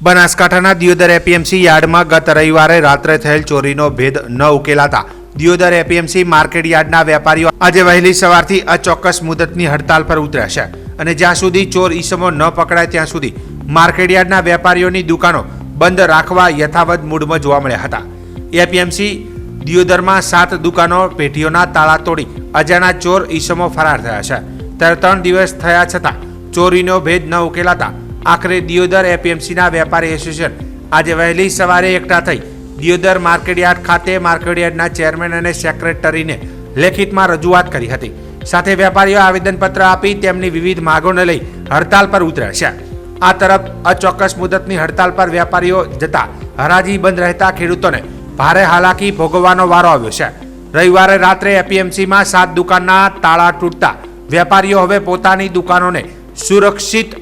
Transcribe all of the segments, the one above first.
બનાસકાંઠાના દિયોદર એપીએમસી યાર્ડમાં ગત રવિવારે રાત્રે થયેલ ચોરીનો ભેદ ન ઉકેલાતા દિયોદર એપીએમસી માર્કેટ યાર્ડના વેપારીઓ આજે વહેલી સવારથી અચોક્કસ મુદતની હડતાલ પર ઉતર્યા છે અને જ્યાં સુધી ચોર ઈસમો ન પકડાય ત્યાં સુધી માર્કેટ યાર્ડના વેપારીઓની દુકાનો બંધ રાખવા યથાવત મૂડમાં જોવા મળ્યા હતા. એપીએમસી દિયોદરમાં સાત દુકાનો પેઢીઓના તાળા તોડી અજાણા ચોર ઈસમો ફરાર થયા છે. ત્યારે ત્રણ દિવસ થયા છતાં ચોરીનો ભેદ ન ઉકેલાતા આખરે દિયોદર એપીએમસીના વેપારી એસોસિએશન આજે વહેલી સવારે એકઠા થઈ દિયોદર માર્કેટયાર્ડ ખાતે માર્કેટયાર્ડના ચેરમેન અને સેક્રેટરીને લેખિતમાં રજૂઆત કરી હતી. સાથે વેપારીઓ આવેદનપત્ર આપી તેમની વિવિધ માગોને લઈ હડતાલ પર ઉતર્યા છે. આ તરફ અચોક્કસ મુદતની હડતાલ પર વેપારીઓ જતા હરાજી બંધ રહેતા ખેડૂતોને ભારે હાલાકી ભોગવવાનો વારો આવ્યો છે. રવિવારે રાત્રે એપીએમસીમાં સાત દુકાનના તાળા તૂટતા વેપારીઓ હવે પોતાની દુકાનોને સુરક્ષિત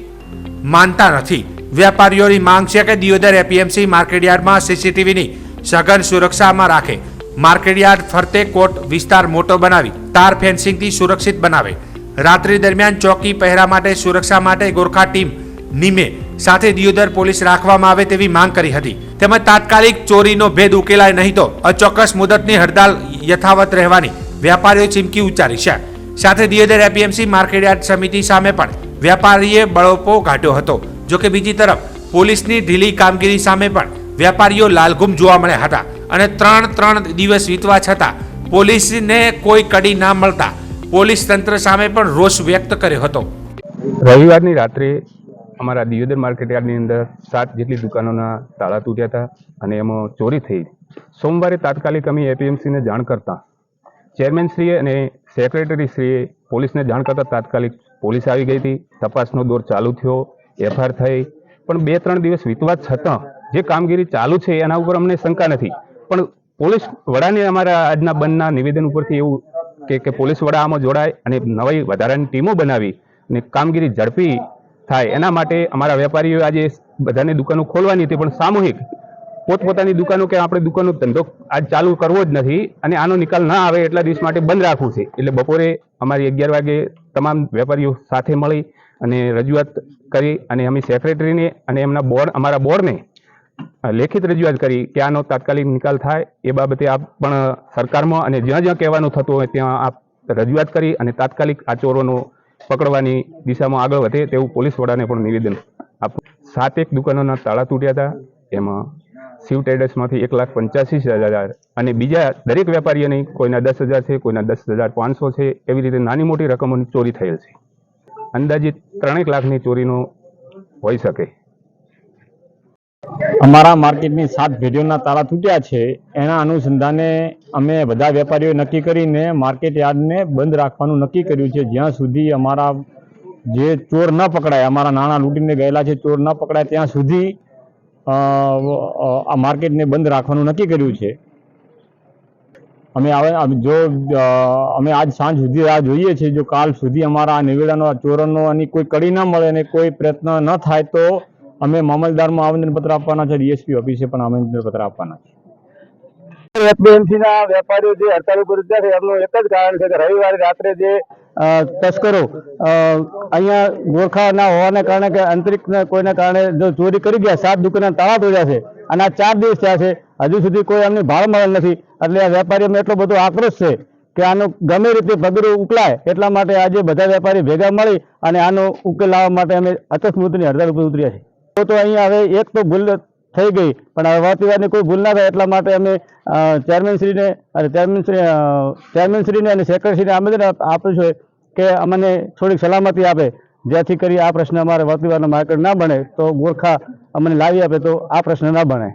માનતા નથી. વેપારીઓની માંગ છે કે દિયોદર એપીએમસી માર્કેટયાર્ડમાં સીસીટીવીની સઘન સુરક્ષામાં રાખે. માર્કેટયાર્ડ ફરતે કોટ વિસ્તાર મોટો બનાવી, તાર ફેન્સિંગથી સુરક્ષિત બનાવે. રાત્રિ દરમિયાન ચોકી પહેરા માટે સુરક્ષા માટે ગોરખા ટીમ નિમે, સાથે દિયોદર પોલીસ રાખવામાં આવે તેવી માંગ કરી હતી. તેમજ તાત્કાલિક ચોરીનો ભેદ ઉકેલાય નહીં તો અચોક્કસ મુદતની હડતાલ યથાવત રહેવાની વેપારીઓ ચીમકી ઉચ્ચારી છે. સાથે દિયોદર એપીએમસી માર્કેટયાર્ડ સમિતિ સામે પણ વેપારીએ બળોપો કાઢ્યો હતો. જોકે બીજી તરફ, પોલીસની ઢીલી કામગીરી સામે પણ વેપારીઓ લાલઘુમ જોવા મળ્યા હતા અને ત્રણ ત્રણ દિવસ વીતવા છતાં પોલીસને કોઈ કડી ના મળતા પોલીસ તંત્ર સામે પણ રોષ વ્યક્ત કર્યો હતો. રવિવારની રાત્રે અમારા દિયોદર માર્કેટ યાર્ડની અંદર સાત જેટલી દુકાનોના તાળા તૂટ્યા હતા અને એમાં ચોરી થઈ. સોમવારે તાત્કાલિક અમે એપીએમસીને જાણ કરતા ચેરમેનશ્રીએ અને સેક્રેટરીશ્રીએ પોલીસને જાણ કરતા તાત્કાલિક પોલીસ આવી ગઈ હતી. તપાસનો દોર ચાલુ થયો એફઆર થઈ. પણ બે ત્રણ દિવસ વીતવા છતાં જે કામગીરી ચાલુ છે એના ઉપર અમને શંકા નથી. પણ પોલીસ વડાને અમારા આજના બંધના નિવેદન ઉપરથી એવું કે કે પોલીસ વડા આમાં જોડાય અને નવી વધારાની ટીમો બનાવી અને કામગીરી ઝડપી થાય. એના માટે અમારા વેપારીઓ આજે બધાની દુકાનો ખોલવાની હતી, પણ સામૂહિક પોતપોતાની દુકાનો કે આપણે દુકાનનો ધંધો આજ ચાલુ કરવો જ નથી અને આનો નિકાલ ના આવે એટલા દિવસ માટે બંધ રાખવું છે. એટલે બપોરે અમારી અગિયાર વાગે તમામ વેપારીઓ સાથે મળી અને રજૂઆત કરી અને અમે સેક્રેટરીને અને એમના બોર્ડ અમારા બોર્ડને લેખિત રજૂઆત કરી કે આનો તાત્કાલિક નિકાલ થાય. એ બાબતે આપ પણ સરકારમાં અને જ્યાં જ્યાં કહેવાનું થતું હોય ત્યાં આપ રજૂઆત કરી અને તાત્કાલિક આ ચોરોનો પકડવાની દિશામાં આગળ વધે તેવું પોલીસ વડાને પણ નિવેદન સાત એક દુકાનોના તાળા તૂટ્યા હતા. એમાં શિવ ટ્રેડર્સમાંથી એક લાખ પંચ્યાસી હજાર અને બીજા દરેક વેપારીઓની કોઈના દસ હજાર છે, કોઈના દસ હજાર પાંચસો છે, એવી રીતે નાની મોટી રકમોની ચોરી થયેલ છે. અંદાજિત ત્રણેક લાખની ચોરીનો હોઈ શકે. અમારા માર્કેટની સાત પેઢીઓના તાળા તૂટ્યા છે. એના અનુસંધાને અમે બધા વેપારીઓ નક્કી કરીને માર્કેટ યાર્ડને બંધ રાખવાનું નક્કી કર્યું છે. જ્યાં સુધી અમારા જે ચોર ન પકડાય, અમારા નાણાં લૂંટીને ગયેલા છે, ચોર ન પકડાય, ત્યાં સુધી આ માર્કેટને બંધ રાખવાનું નક્કી કર્યું છે. અમે આવે જો અમે આજ સાંજ સુધી રાહ જોઈએ છીએ. જો કાલ સુધી અમારા આ નિવેદનો ચોરણનો આની કોઈ કડી ન મળે અને કોઈ પ્રયત્ન ન થાય, તો અમે મામલદારમાં આવેદનપત્ર આપવાના છે. ડીએસપી ઓફિસે પણ આવેદનપત્ર આપવાના છે. એપીએમસીના વેપારીઓ જે હડતાલ ઉપર ઉતર્યા છે, એમનું એક જ કારણ છે કે રવિવારે રાત્રે જે તસ્કરો અહીંયા ગોરખા ના હોવાને કારણે કે આંતરિક કોઈને કારણે જો ચોરી કરી ગયા, સાત દુકાન તાળા તોડ્યા છે અને આ ચાર દિવસ થયા છે, હજુ સુધી કોઈ એમને ભાળ મળેલ નથી. એટલે આ વેપારીઓમાં એટલો બધો આક્રોશ છે કે આનું ગમે રીતે પગરું ઉકલાય એટલા માટે આજે બધા વેપારી ભેગા મળી અને આનો ઉકેલ લાવવા માટે અમે અકસ્માતની હડતાળ ઉપર ઉતર્યા છે તો અહીંયા હવે એક તો ભૂલ થઈ ગઈ. પણ હવે વાતવિવાદની કોઈ ભૂલ ના થાય એટલા માટે અમે ચેરમેનશ્રીને અને ચેરમેનશ્રી ચેરમેનશ્રીને અને સેક્રેટરીને આમંત્રણ આપ- આપ્યું છે કે અમને થોડીક સલામતી આપે. જેથી કરી આ પ્રશ્ન અમારે વાતવિવાદનો માર્કેટ ના બને તો ગોરખા અમને લાવી આપે તો આ પ્રશ્ન ના બને.